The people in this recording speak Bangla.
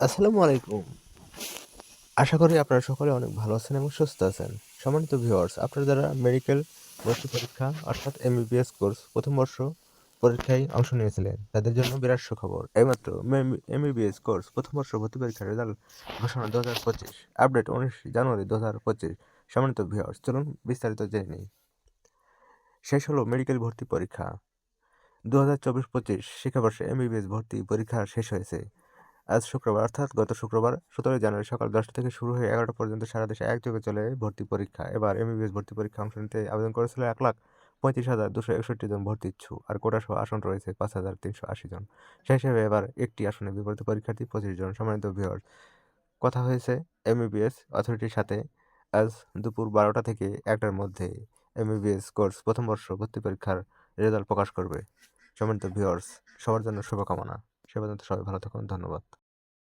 আসসালামু আলাইকুম। আশা করি আপনারা সকলে অনেক ভালো আছেন এবং সুস্থ আছেন। সম্মানিত ভিউয়ার্স, আপনারা যারা মেডিকেল ভর্তি পরীক্ষা অর্থাৎ এমবিবিএস কোর্স প্রথম বর্ষ পরীক্ষায় অংশ নিয়েছিলেন, তাদের জন্য বিরাট সুখবর। এইমাত্র এমবিবিএস কোর্স প্রথম বর্ষ ভর্তি পরীক্ষার রেজাল্ট ঘোষণা ২০২৫ আপডেট ১৯ জানুয়ারি ২০২৫ সম্মানিত ভিউয়ার্স, চলুন বিস্তারিত জেনে নিই। শেষ হলো মেডিকেল ভর্তি পরীক্ষা। ২০২৪-২৫ শিক্ষাবর্ষে এমবিবিএস ভর্তি পরীক্ষা শেষ হয়েছে। আজ শুক্রবার, অর্থাৎ গত শুক্রবার, সতেরোই জানুয়ারি সকাল দশটা থেকে শুরু হয়ে এগারোটা পর্যন্ত সারা দেশে একযোগে চলে ভর্তি পরীক্ষা। এবার এমবিবিএস ভর্তি পরীক্ষা অংশ নিতে আবেদন করেছিল এক লাখ পঁয়ত্রিশ হাজার দুশো একষট্টি জন ভর্তি ইচ্ছু আর কোটাসহ আসন রয়েছে পাঁচ হাজার তিনশো আশি জন। সেই হিসেবে এবার একটি আসনে বিপরীত পরীক্ষার্থী পঁচিশ জন। সম্মানিত ভিওর কথা হয়েছে এমবিবিএস অথরিটির সাথে আজ দুপুর বারোটা থেকে একটার মধ্যে এমবিবিএস কোর্স প্রথম বর্ষ ভর্তি পরীক্ষার রেজাল্ট প্রকাশ করবে। সম্মানিত ভিওর্স সবার জন্য শুভকামনা। সে পর্যন্ত সবাই ভালো থাকুন। ধন্যবাদ।